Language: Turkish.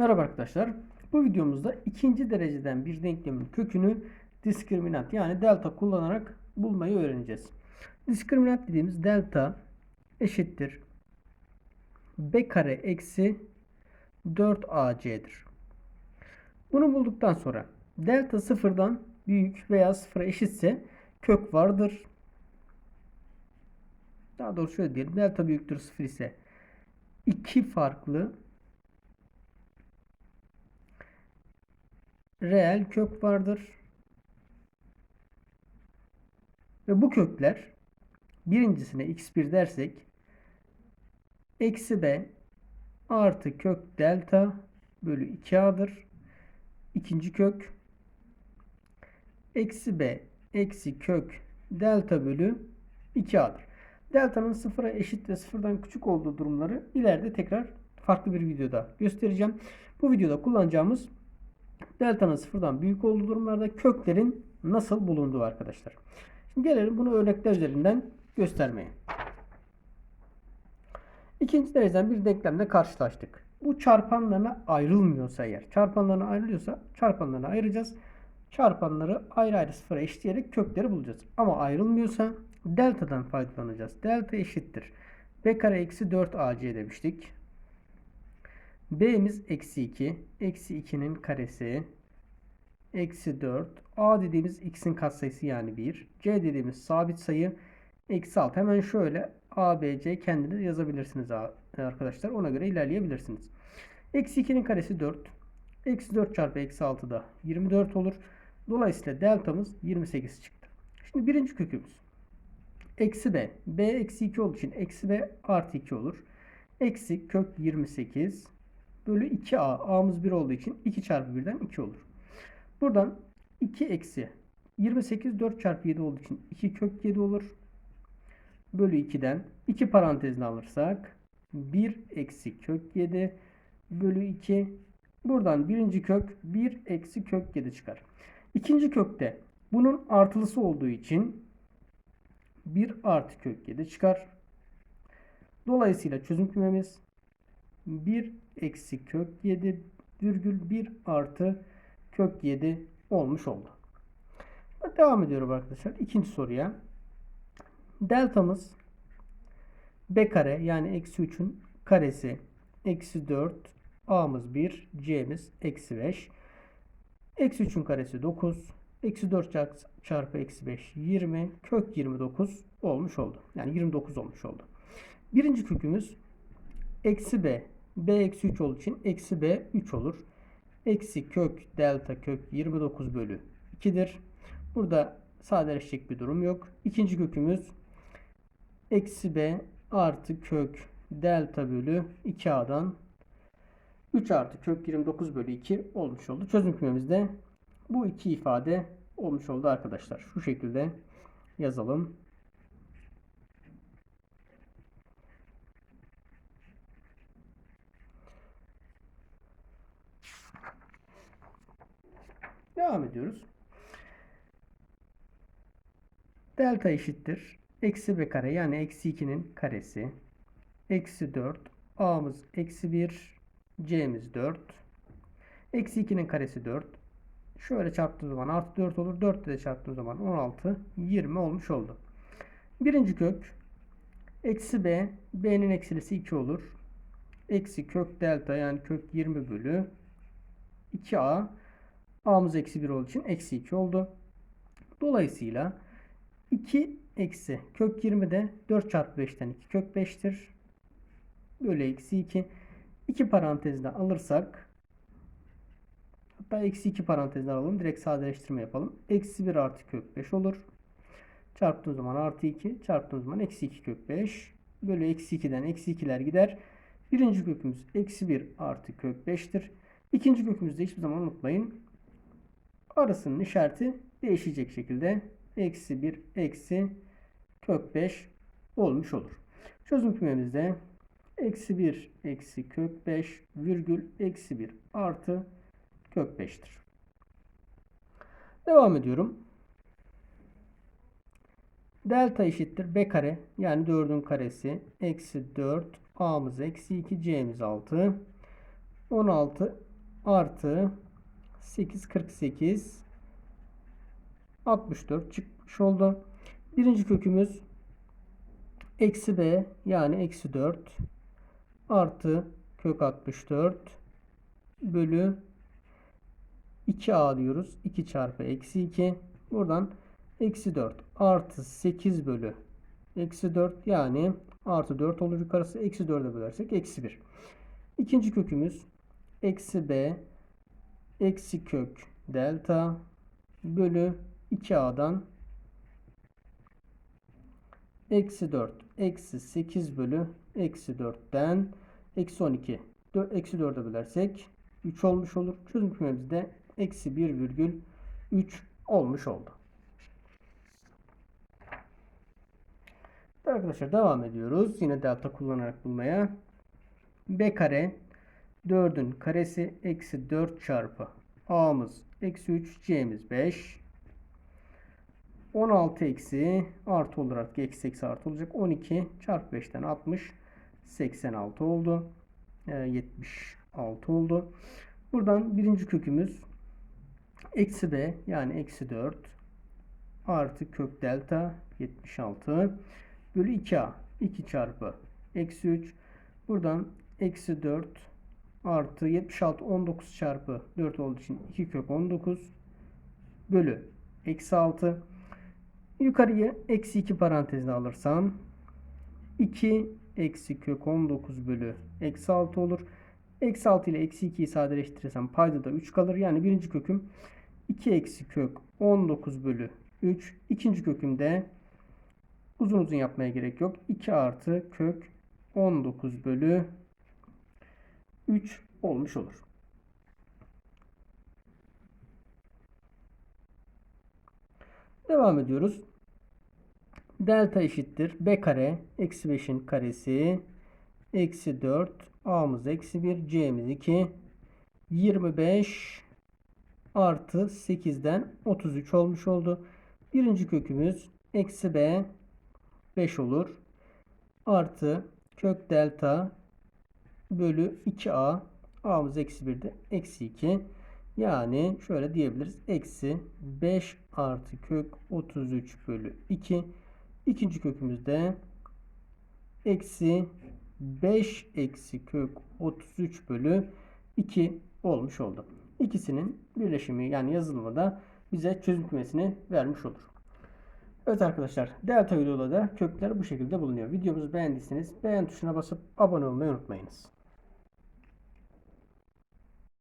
Merhaba arkadaşlar. Bu videomuzda ikinci dereceden bir denklemin kökünü diskriminant yani delta kullanarak bulmayı öğreneceğiz. Diskriminant dediğimiz delta eşittir b kare eksi 4ac'dir. Bunu bulduktan sonra delta sıfırdan büyük veya sıfıra eşitse kök vardır. Daha doğrusu şöyle diyelim. Delta büyüktür sıfır ise iki farklı reel kök vardır. Ve bu kökler birincisine x1 dersek eksi b artı kök delta bölü 2a'dır. İkinci kök eksi b eksi kök delta bölü 2a'dır. Delta'nın sıfıra eşit ve sıfırdan küçük olduğu durumları ileride tekrar farklı bir videoda göstereceğim. Bu videoda kullanacağımız delta'nın sıfırdan büyük olduğu durumlarda köklerin nasıl bulunduğu arkadaşlar. Şimdi gelelim bunu örnekler üzerinden göstermeye. İkinci dereceden bir denklemle karşılaştık. Bu çarpanlarına ayrılmıyorsa eğer, çarpanlarına ayrılıyorsa çarpanlarına ayıracağız. Çarpanları ayrı ayrı sıfıra eşitleyerek kökleri bulacağız. Ama ayrılmıyorsa delta'dan faydalanacağız. Delta eşittir. b kare eksi 4ac demiştik. B'miz eksi 2. Eksi 2'nin karesi. Eksi 4. a dediğimiz x'in katsayısı yani 1. c dediğimiz sabit sayı. Eksi 6. Hemen şöyle a, b, c kendiniz yazabilirsiniz arkadaşlar. Ona göre ilerleyebilirsiniz. Eksi 2'nin karesi 4. Eksi 4 çarpı eksi 6 da 24 olur. Dolayısıyla deltamız 28 çıktı. Şimdi birinci kökümüz. Eksi b. b eksi 2 olduğu için eksi b artı 2 olur. Eksi kök 28 bölü 2a. a'mız 1 olduğu için 2 çarpı 1'den 2 olur. Buradan 2 eksi 28 4 çarpı 7 olduğu için 2 kök 7 olur. Bölü 2'den 2 parantezine alırsak 1 eksi kök 7 bölü 2 buradan birinci kök 1 eksi kök 7 çıkar. İkinci kökte bunun artılısı olduğu için 1 artı kök 7 çıkar. Dolayısıyla çözüm kümemiz 1 eksi kök 7 virgül 1 artı kök 7 olmuş oldu. Devam ediyorum arkadaşlar. İkinci soruya. Deltamız b kare yani eksi 3'ün karesi eksi 4 a'mız 1 c'miz eksi 5 eksi 3'ün karesi 9 eksi 4 çarpı eksi 5 20 kök 29 olmuş oldu. Yani 29 olmuş oldu. Birinci kökümüz eksi b b eksi 3 olduğu için eksi b 3 olur. Eksi kök delta kök 29 bölü 2'dir. Burada sadeleşecek bir durum yok. İkinci kökümüz eksi b artı kök delta bölü 2a'dan 3 artı kök 29 bölü 2 olmuş oldu. Çözüm kümemizde bu iki ifade olmuş oldu arkadaşlar. Şu şekilde yazalım. Devam ediyoruz. Delta eşittir. Eksi b kare yani eksi 2'nin karesi. Eksi 4. A'mız eksi 1. C'miz 4. Eksi 2'nin karesi 4. Şöyle çarptığım zaman artı 4 olur. 4 ile çarptığım zaman 16. 20 olmuş oldu. Birinci kök. Eksi b. b'nin eksilisi 2 olur. Eksi kök delta yani kök 20 bölü 2a. A'mız eksi 1 olduğu için eksi 2 oldu. Dolayısıyla 2 eksi kök 20 de 4 çarpı 5'ten 2 kök 5'tir. Bölü eksi 2. 2 parantezde alırsak hatta eksi 2 parantezden alalım. Direkt sadeleştirme yapalım. Eksi 1 artı kök 5 olur. Çarptığım zaman artı 2. Çarptığım zaman eksi 2 kök 5. Bölü eksi 2'den eksi 2'ler gider. Birinci kökümüz eksi 1 artı kök 5'tir. İkinci kökümüzde hiçbir zaman unutmayın. Arasının işareti değişecek şekilde eksi 1 eksi kök 5 olmuş olur. Çözüm kümemizde eksi 1 eksi kök 5 virgül eksi 1 artı kök 5'tir. Devam ediyorum. Delta eşittir b kare yani 4'ün karesi eksi 4 a'mız eksi 2 c'miz 6 16 artı 8 48 64 çıkmış oldu. Birinci kökümüz eksi b yani eksi 4 artı kök 64 bölü 2a diyoruz. 2 çarpı eksi 2. Buradan eksi 4 artı 8 bölü eksi 4 yani artı 4 olur yukarısı. Eksi 4'e bölersek eksi 1. İkinci kökümüz eksi b eksi kök delta bölü 2a'dan eksi 4 eksi 8 bölü eksi 4'ten eksi 12 4, eksi 4'e bölersek 3 olmuş olur. Çözüm kümemiz de eksi 1,3 olmuş oldu. Arkadaşlar devam ediyoruz. Yine delta kullanarak bulmaya. B kare 4'ün karesi eksi 4 çarpı A'mız eksi 3 C'miz 5 16 eksi artı olarak eksi eksi artı olacak. 12 çarpı 5'ten 60 86 oldu. E, 76 oldu. Buradan birinci kökümüz eksi b yani eksi 4 artı kök delta 76 bölü 2a 2 çarpı eksi 3 buradan eksi 4 artı 76 19 çarpı 4 olduğu için 2 kök 19 bölü eksi 6 yukarıya eksi 2 parantezine alırsam 2 eksi kök 19 bölü eksi 6 olur. Eksi 6 ile eksi 2'yi sadeleştirirsem payda da 3 kalır. Yani birinci köküm 2 eksi kök 19 bölü 3. İkinci kökümde uzun uzun yapmaya gerek yok. 2 artı kök 19 bölü 3 olmuş olur. Devam ediyoruz. Delta eşittir. B kare eksi 5'in karesi eksi 4 A'mız eksi 1 C'miz 2 25 artı 8'den 33 olmuş oldu. Birinci kökümüz eksi B 5 olur. Artı kök delta bölü 2A A'mız eksi 1 de eksi 2. Yani şöyle diyebiliriz. Eksi 5 artı kök 33 bölü 2. İkinci kökümüzde eksi 5 eksi kök 33 bölü 2 olmuş oldu. İkisinin birleşimi yani yazılımı da bize çözüm kümesini vermiş olur. Evet arkadaşlar delta yoluyla da kökler bu şekilde bulunuyor. Videomuzu beğendiyseniz beğen tuşuna basıp abone olmayı unutmayınız.